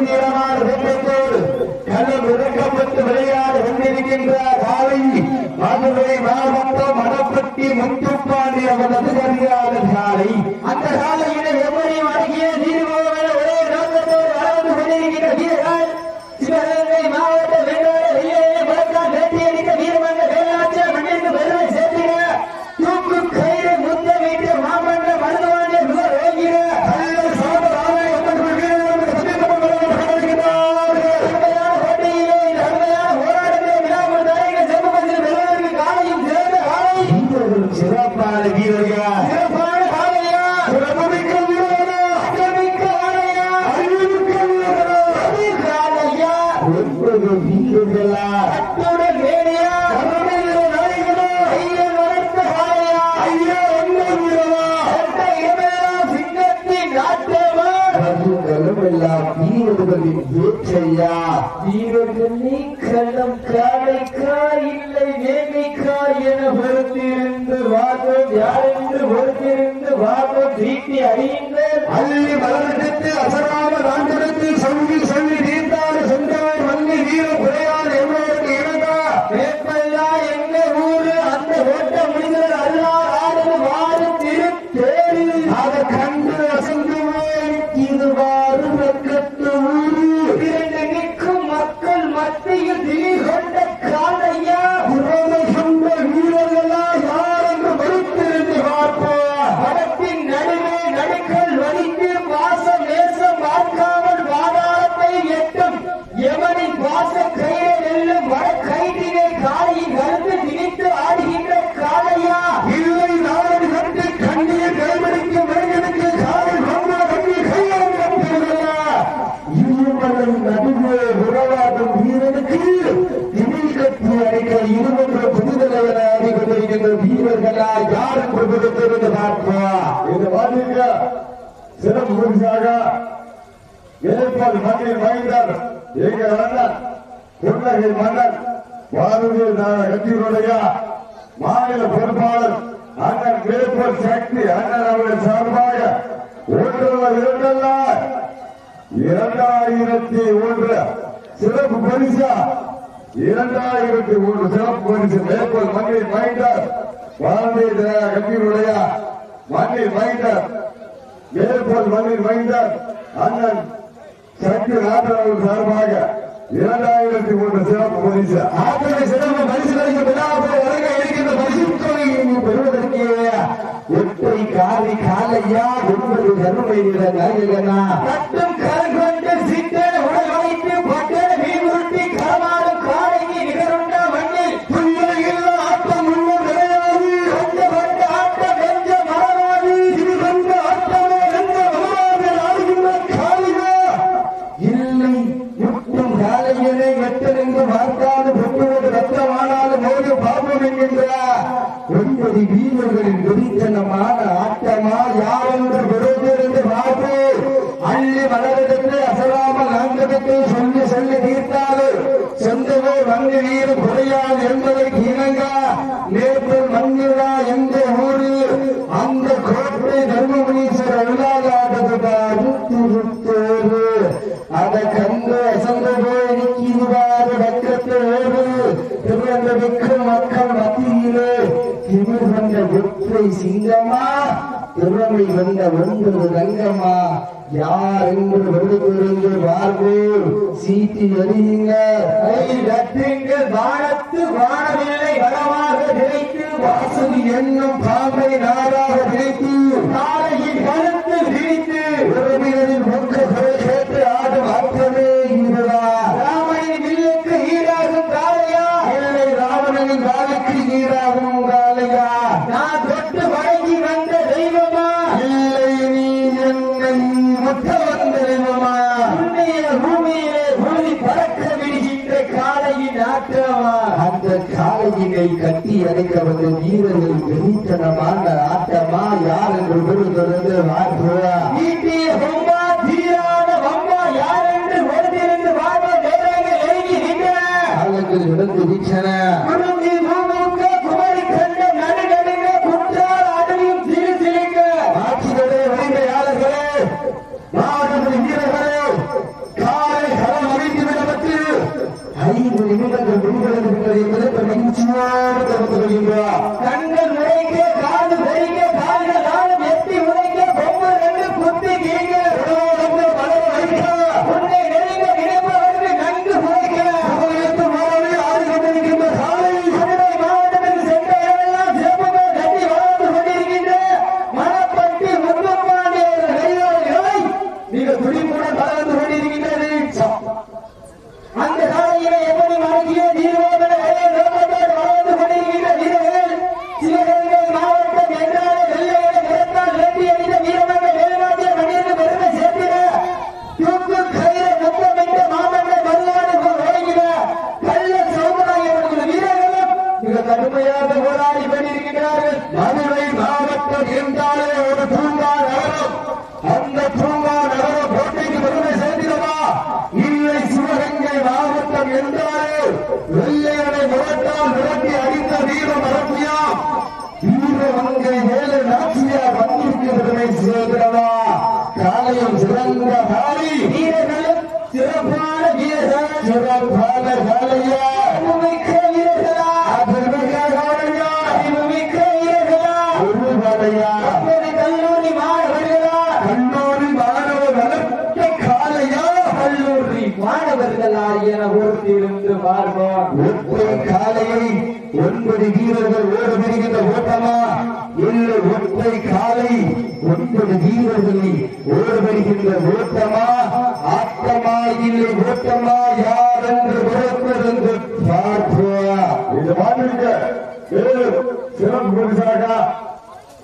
நீளமான வெப்பத்தோடு நல்ல முழக்கப்பட்டு விளையாட கொண்டிருக்கின்ற காலை மதுரை மாவட்டம் மணப்பட்டி முத்துப்பாண்டி அவரது சாலை. அந்த சாலையினை தீட்டி அறிகின்ற அள்ளி மலர்ந்து அசராம ராண்டனத்தில் சொல்லி சொல்லி எங்க வந்த புன்னகை மன்னன் வானூரில் கட்சியினுடைய மாநில பொறுப்பாளர் அண்ணன் மேற்போர் சக்தி அண்ணன் அவர்கள் சார்பாக ஒன்றுவர் இரண்டல்ல இரண்டாயிரத்தி ஒன்று சிறப்பு பரிசா. இரண்டாயிரத்தி ஒன்று சிறப்பு பரிசு. மேற்கோள் மண்ணில் மைண்டர் பாரதிய ஜனதா கட்சியினுடைய மண்ணில் மைண்டர் மேற்கோள் மண்ணில் மைண்டர் அண்ணன் கிழக்கு நாட்டளவு சார்பாக இரண்டாயிரத்தி மூன்று சிறப்பு பரிசு. ஆப்பிளை சிறப்பு பரிசு கிடைக்க விழாவில் வழங்க இருக்கின்ற பரிசு பெறுவதற்கு எப்படி காலை காலையா என்பது கருமையில நாயகனா கட்டும் கருக்கொண்ட சிட்டை வீரத்தை கட்டி அடைக்க வந்த வீரர்கள் வெறித்தனமான ஆட்டமா யார் என்று பொருள் தொடர்ந்து வாழ்கிறா யார் நடந்து வீச்சன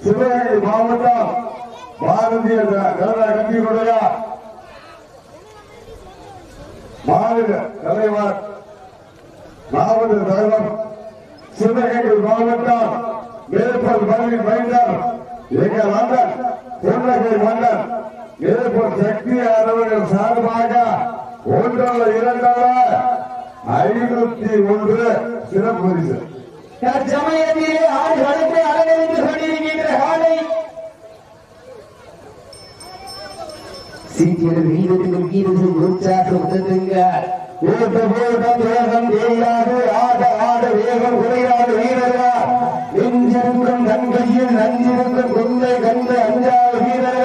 சிவகங்கை மாவட்டம் பாரதிய ஜனதா கட்சியினுடைய மாநில தலைவர் மாவட்ட தலைவர் சிவகங்கை மாவட்டம் மேற்பல் பள்ளி மைந்தர் எங்கள் அண்ணன் திருநகை மன்னர் மேற்பல் சக்தி அலுவலர்கள் சார்பாக ஒன்றல்ல இரண்டல்ல ஐநூத்தி ஒன்று சிறப்பு பரிசு. தற்சமயத்திலே ஆடு களத்தை அலங்கரித்து கொண்டிருக்கின்ற காலை. சீக்கிரம் வீரத்திலும் வீரர்கள் உற்சாகம் ஓட்ட வேகம் தேயாது ஆட ஆட வேகம் குறையாத வீரர்களா நெஞ்சிருக்கும் நன்கையில் நஞ்சிருக்கும் கொள்ளை கண்ட அஞ்சாத வீரர்களா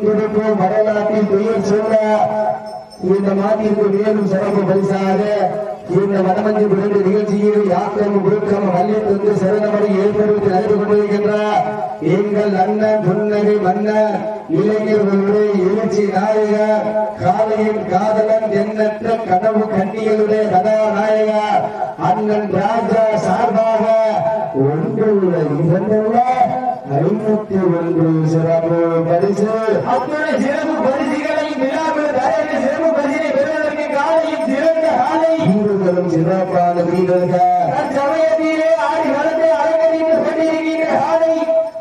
துடிப்பு வரலாற்றில் பெயர் சொல்ல இந்த மாட்டிற்கு மேலும் சிறப்பு பரிசாக இந்த வடமஞ்சி விருது நிகழ்ச்சியில் யாத்திரம் குறுக்கம் வல்லித்திருந்து சிறந்தபடி ஏற்படுத்தி நடந்து கொண்டிருக்கின்ற எங்கள் அண்ணன் புன்னகை மன்னர் இளைஞர்களுடைய எழுச்சி நாயகர் காலையின் காதலன் எண்ணற்ற கனவு கண்ணிகளுடைய கதாநாயகர் அண்ணன் ராஜா சார்பாக ஒன்றுள்ள ஐநூத்தி ஒன்று சிறப்பு பரிசு அத்துணை சிறப்பு பரிசுகளை விழாவில் தரவேண்டிய சிறப்பு பரிசினை பெறுவதற்கு காலையும் சிறந்த காலை. வீரர்களும் சிறப்பான வீரர்கள் தற்சமயத்திலே ஆடு களத்தை அலங்கரித்து கொண்டிருக்கின்ற காலை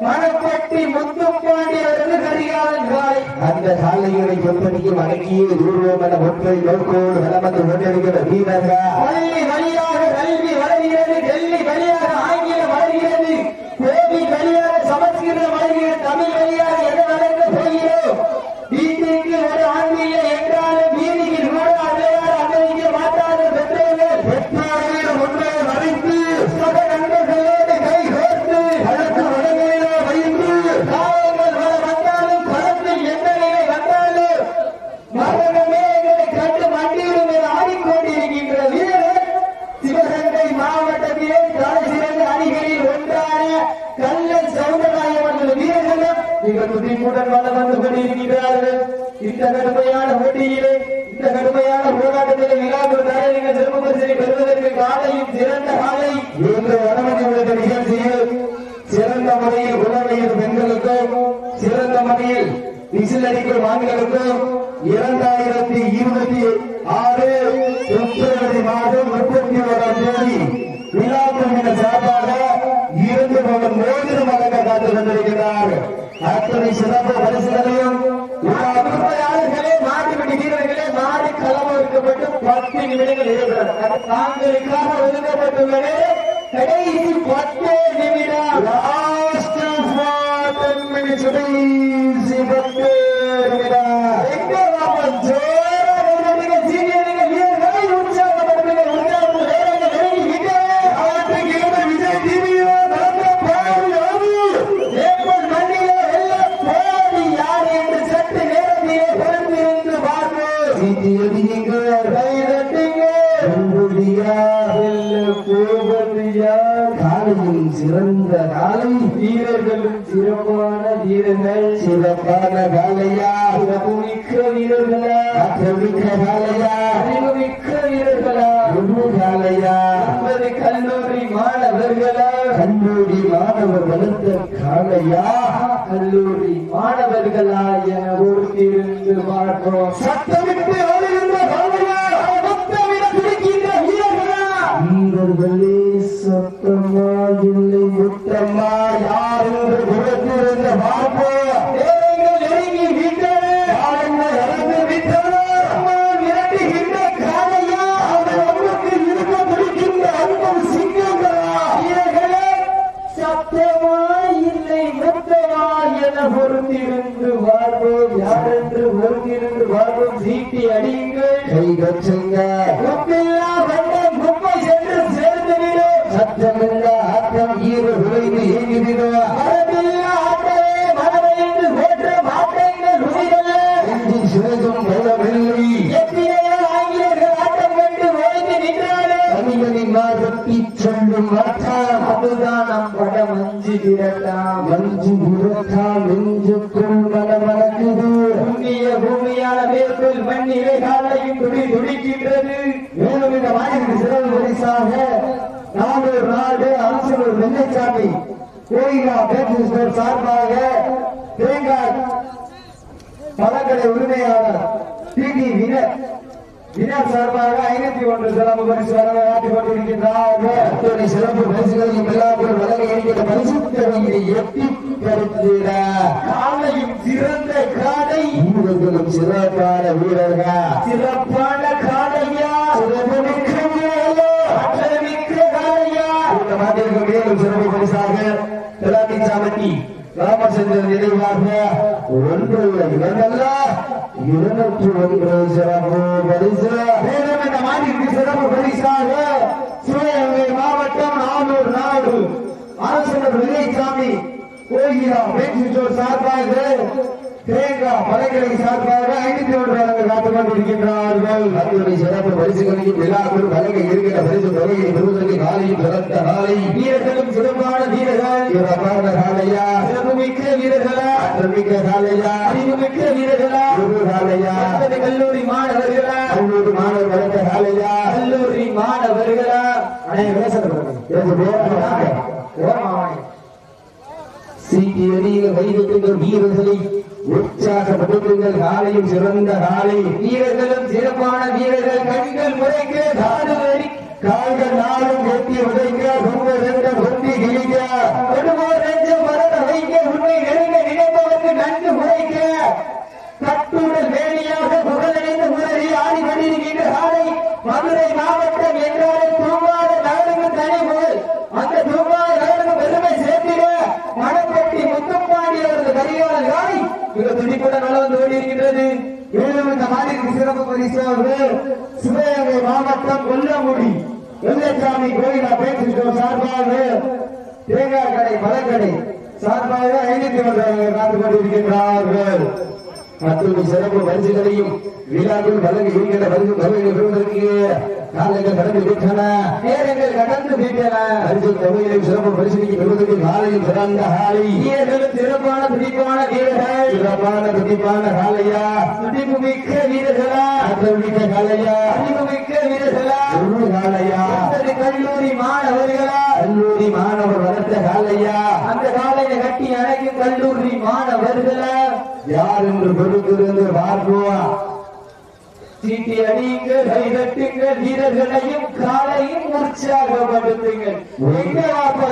மணப்பட்டி முத்துப்பாண்டி அவர்கள் கரிகாலன் காலை. அந்த காலைகளை எப்படி அடக்கிய தூர்வம் என ஒற்றை நோக்கோடு வளமந்து கொண்டிருக்கிற வீரர்கள் வழியாக கல்வி வளர்கிறது டெல்லி வழியாக மிக துடிப்புடன் வளம் வந்து கொண்டிருக்கிறார்கள். இந்த கடுமையான போட்டியிலே இந்த கடுமையான போராட்டத்திலே விழாக்கள் சிறப்பு பரிசனை பெறுவதற்கு காலையும் சிறந்த காலை. இன்று உள்ளிட்ட நிகழ்ச்சியில் சிறந்த முறையில் பெண்களுக்கும் சிறந்த முறையில் விசில் அடிக்கும் ஆண்களுக்கும் இரண்டாயிரத்தி இருபத்தி ஆறு பிப்ரவரி பத்து நிமிடங்கள் இருக்கிறது தாங்களுக்காக ஒதுக்கப்பட்டுள்ளது கடைசி பத்து நிமிடம். Last for ten minutes minutes கடைசி பத்து நிமிடம். எங்க வாப்பா ஜோரா கைதட்டுங்க சீனியருங்க வீரர்களை உற்சாகப்படுத்துங்க உற்சாகப்படுத்த வேறங்க நெருங்கி விட்டு நாட்டுக்கு இருந்து விஜய் டிவியோ நடந்த பாரு யாரு? ஏப்பல் மண்ணிலே வெள்ள போராடி யார் என்று சற்று நேரத்திலே பொறுத்திருந்து பார்ப்போம் சீட்டி அடியுங்க. கைதட்டுங்க வெல்லுதியா, வெல்ல காலையில் சிறந்த காலை வீரர்களும் சிறப்பான வீரர்கள். சிறப்பான காலையா. சிறப்புமிக்க வீரர்களா. ஆற்றமிக்க காலையா. அறிவுமிக்க வீரர்களா. முழு காலையா. என்பது கல்லூரி மாணவர்களா. கல்லூரி மாணவர் வளர்த்த காலையா. கல்லூரி மாணவர்களா என ஓர்த்திருந்து பார்ப்போம். சத்தமிட்டு ஆடுகின்ற காலையா. முத்தமிட துடிக்கின்ற வீரர்களா. வீரர்களே جل அதுதான் நம் படம் அஞ்சு திரட்டாம் மஞ்சு உரத்தால் நெஞ்சுக்குள் மனமணக்குது புண்ணிய பூமியான மேற்கொள் மண்ணிலே காலையும் துடி துடிக்கின்றது. மேலும் இந்த வாயிற்கு சிறப்பு பரிசாக நானூறு நாடு அரசூர் வெள்ளைச்சாமி கோயிலா பேச்சு சார்பாக தேங்காய் பழக்கடை உரிமையாளர் டி டி வினர் வினர் சார்பாக ஐநூத்தி ஒன்று சிறப்பு பரிசு வழங்க கொண்டிருக்கின்றார்கள் அத்தனை சிறப்பு பரிசுகளையும் எல்லாரும் வழங்க இருக்கிற பரிசு தொகையை எட்டி கருத்திட காலையும் சிறந்த காலை வீரர்களும் சிறப்பான வீரர்கள். சிறப்பான காலையா சிறப்புமிக்க வீரர்கள். ஆற்றல்மிக்க காலையா இந்த மாட்டிற்கு மேலும் சிறப்பு பரிசாக திராட்சை சாமட்டி ராமச்சந்திரன் நினைவாக ஒன்று இரண்டல்ல இருநூற்று ஒன்று சிறப்பு பரிசு. மேலும் இந்த மாட்டிற்கு சிறப்பு பரிசாக சிவகங்கை மாவட்டம் நானூர் நாடு அரசனர் விஜயசாமி கோயிலா பேச்சுச்சோர் சார்பாக தேங்காய் பழங்களை சார்பாக ஐநூத்தி ஒன்று வழங்க காத்துக் கொண்டிருக்கின்றார்கள். அத்துறை சிறப்பு பரிசுகளையும் விழாக்கள் வழங்க இருக்கிற பரிசு தொகையை பெறுவதற்கு காலையும் சிறந்த காலை வீரர்களும் சிறப்பான வீரர்கள் சிறப்பான காலையா சிறப்புமிக்க வீரர்களா மிக்க காலையா அறிவுமிக்க வீரர்களா கல்லூரி மாணவர்களா கல்லூரி கல்லூரி மாணவர்களா. வைத்திருக்கின்ற உற்சாகப்படுத்துங்கள். காலையும் சிறந்த காலை. வீரர்களும் சிறப்பான வீரர்கள். கண்கள் முறைக்க கால்கள் நாளும் வெட்டி உதைக்க ரொம்ப ரெண்ட கொட்டி கிழிக்க. கட்டுடல் வேணியாக புகழடைந்த உதவி ஆடி கொண்டிருக்கின்ற காலை மதுரை மாவட்டம் என்றாலே தூங்காத நகருக்கு தனி புகழ் அந்த தூங்காத நகருக்கு பெருமை சேர்த்திட மணப்பட்டி முத்துப்பாண்டி அவரது கரிகாலன் காலை மிக துடிப்புடன் வளர்ந்து கொண்டிருக்கின்றது மேலும் இந்த மாதிரி சிறப்பு பரிசாக சிவகங்கை மாவட்டம் கொல்லமுடி வெள்ளச்சாமி கோயிலா பேசிட்டோம் சார்பாக தேங்காய் கடை மலக்கடை சார்பாக ஐநூத்தி ஒன்றாக காத்துக் கொண்டிருக்கின்றார்கள். அத்துணை சிறப்பு பரிசுகளையும் விழாக்கள் வழங்கி இருக்கின்ற பரிசு தொகையை பெறுவதற்கு காலைகள் கடந்து விட்டன. நேரங்கள் கடந்து விட்டன. பரிசு தொகையிலும் சிறப்பு பரிசுக்கு பெறுவதற்கு காலையும் சிறந்த காலை. வீரர்களும் சிறப்பான துடிப்பான வீரர்கள். சிறப்பான துடிப்பான காலையா. துடிப்பு மிக்க வீரர்களா. ஆற்றமிக்க காலையா. அறிவு மிக்க வீரர்களா. ஒரு காலையா. கல்லூரி மாணவர்களா. கல்லூரி மாணவர் வளர்த்த காலையா. அந்த காலையை கட்டி அழைக்கும் கல்லூரி மாணவர்களா. யார் என்று பொறுத்திருந்து பார்ப்போம்? சீட்டி அடியுங்கள் கைதட்டுங்கள் வீரர்களையும் காலையும் உற்சாகப்படுத்துங்கள். எங்க வாப்பா?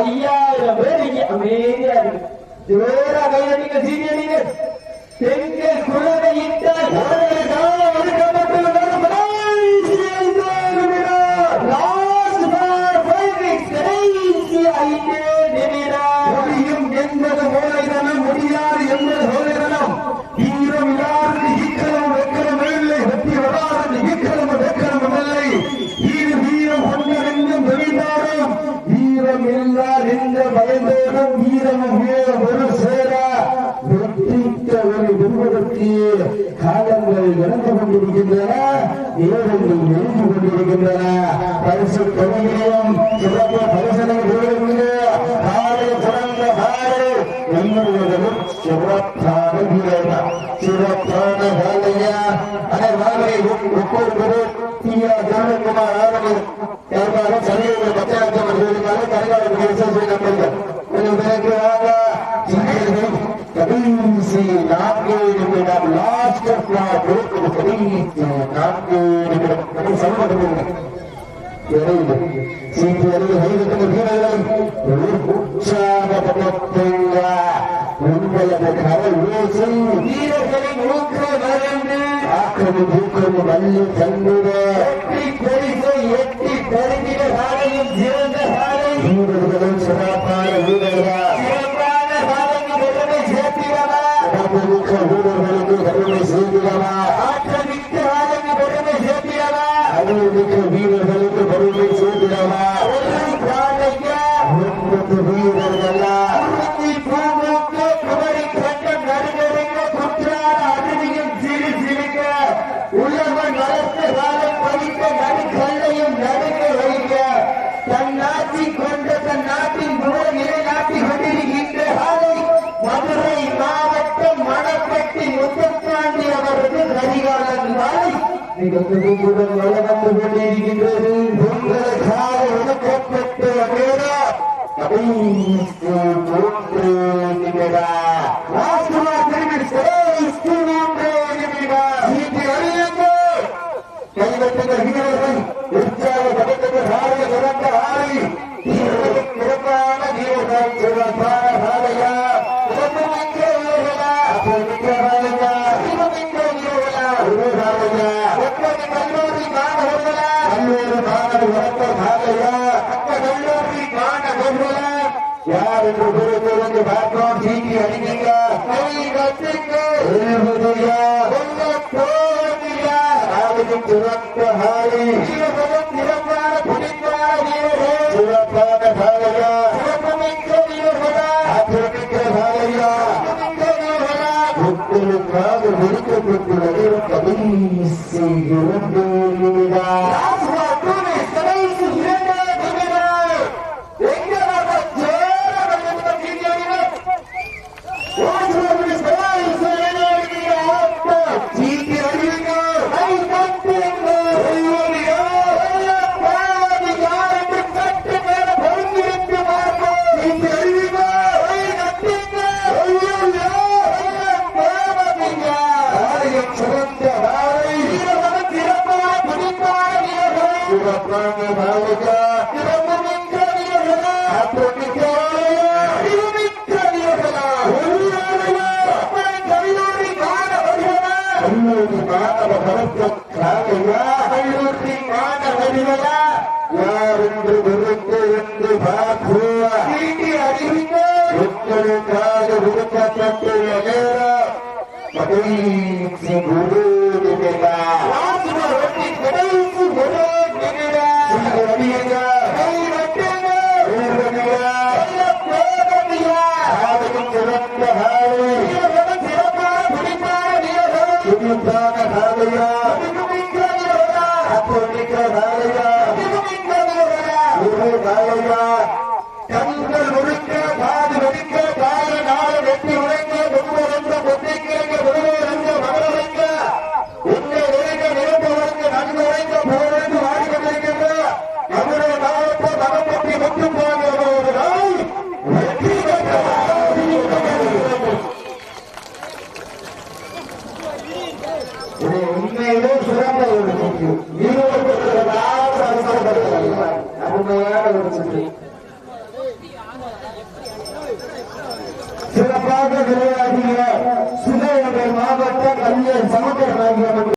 ஐயாயிரம் பேர் இங்க அமைதியா இருக்கு. ஜோரா கைதடிங்க சீட்டி அடிங்க பெண்கள் குழந்தை இட்டால் கோடி தூக்கம் வள்ளி தங்குக எட்டி பெருகி எட்டி பெருகிட காலையில் கண்டுபிடிப்புடன் நல்ல கண்டு கொண்டிருக்கின்றது உங்களை சாதனை கோப்பட்டு வந்தேனா கடைசி மூன்று நிமிடா ராஷ்டிரமா திரும்பி கடைசி மூன்று நிமிடா சீட்டு அறியுங்க கைவட்டுகிற வீரர்கள் உற்சாக பதக்கத்தில் ஆறு சிறந்த ஆலை வீரர்களுக்கு சிறப்பான வீரர்கள் சிறப்பான ஆலையா சிறப்பு மிக்க வீரர்களா அப்போ மிக்க ஆலையா சிறப்பு மிக்க வீரர்களா ஒரு ஆலையா ಕಲ್ಲೂರು ಭಾಗದ ಒಬ್ಬ ಭಾಗದ ಕಲ್ಲೂರಿ ಕಾಣ ಗೊಬ್ಬರ ಯಾರಿಗೂ ಗುರುತು ಒಂದು ಬ್ಯಾಕ್ಗ್ರೌಂಡ್ ಹೀಗೆ ಅಡಿಗಿಲ್ಲ ಸಾರ್ವಜನಿಕ ಹಾರಿ تذكر لا إله إلا الله